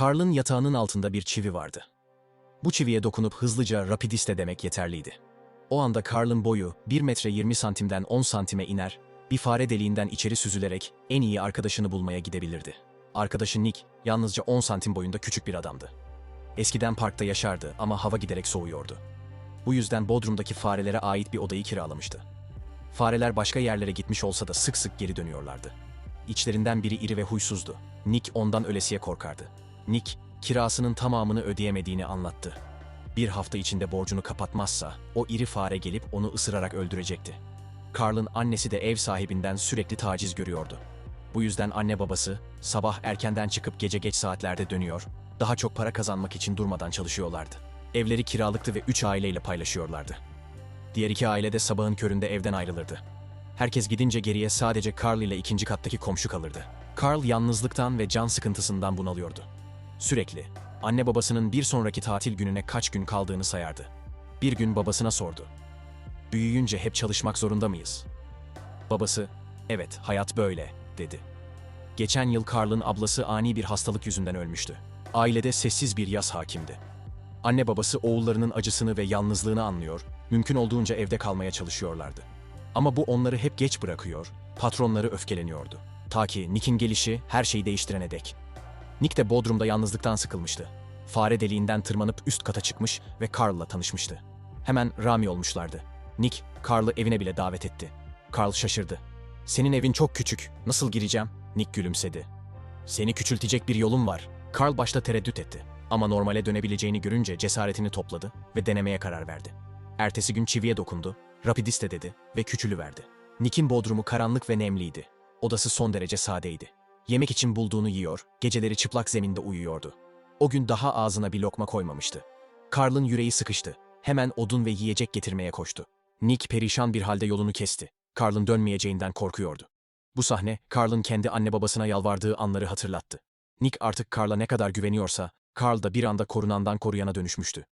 Carl'ın yatağının altında bir çivi vardı. Bu çiviye dokunup hızlıca rapidiste demek yeterliydi. O anda Carl'ın boyu 1 metre 20 santimden 10 santime iner, bir fare deliğinden içeri süzülerek en iyi arkadaşını bulmaya gidebilirdi. Arkadaşı Nick yalnızca 10 santim boyunda küçük bir adamdı. Eskiden parkta yaşardı ama hava giderek soğuyordu. Bu yüzden Bodrum'daki farelere ait bir odayı kiralamıştı. Fareler başka yerlere gitmiş olsa da sık sık geri dönüyorlardı. İçlerinden biri iri ve huysuzdu. Nick ondan ölesiye korkardı. Nick, kirasının tamamını ödeyemediğini anlattı. Bir hafta içinde borcunu kapatmazsa o iri fare gelip onu ısırarak öldürecekti. Carl'ın annesi de ev sahibinden sürekli taciz görüyordu. Bu yüzden anne babası sabah erkenden çıkıp gece geç saatlerde dönüyor, daha çok para kazanmak için durmadan çalışıyorlardı. Evleri kiralıktı ve üç aileyle paylaşıyorlardı. Diğer iki aile de sabahın köründe evden ayrılırdı. Herkes gidince geriye sadece Carl ile ikinci kattaki komşu kalırdı. Carl yalnızlıktan ve can sıkıntısından bunalıyordu. Sürekli, anne babasının bir sonraki tatil gününe kaç gün kaldığını sayardı. Bir gün babasına sordu. Büyüyünce hep çalışmak zorunda mıyız? Babası, evet hayat böyle, dedi. Geçen yıl Carl'ın ablası ani bir hastalık yüzünden ölmüştü. Ailede sessiz bir yas hakimdi. Anne babası oğullarının acısını ve yalnızlığını anlıyor, mümkün olduğunca evde kalmaya çalışıyorlardı. Ama bu onları hep geç bırakıyor, patronları öfkeleniyordu. Ta ki Nick'in gelişi her şeyi değiştirene dek. Nick de Bodrum'da yalnızlıktan sıkılmıştı. Fare deliğinden tırmanıp üst kata çıkmış ve Carl'la tanışmıştı. Hemen Rami olmuşlardı. Nick, Carl'ı evine bile davet etti. Carl şaşırdı. Senin evin çok küçük, nasıl gireceğim? Nick gülümsedi. Seni küçültecek bir yolum var. Carl başta tereddüt etti. Ama normale dönebileceğini görünce cesaretini topladı ve denemeye karar verdi. Ertesi gün çiviye dokundu, rapidiste dedi ve küçülüverdi. Nick'in bodrumu karanlık ve nemliydi. Odası son derece sadeydi. Yemek için bulduğunu yiyor, geceleri çıplak zeminde uyuyordu. O gün daha ağzına bir lokma koymamıştı. Carl'ın yüreği sıkıştı. Hemen odun ve yiyecek getirmeye koştu. Nick perişan bir halde yolunu kesti. Carl'ın dönmeyeceğinden korkuyordu. Bu sahne, Carl'ın kendi anne babasına yalvardığı anları hatırlattı. Nick artık Carl'a ne kadar güveniyorsa, Carl da bir anda korunandan koruyana dönüşmüştü.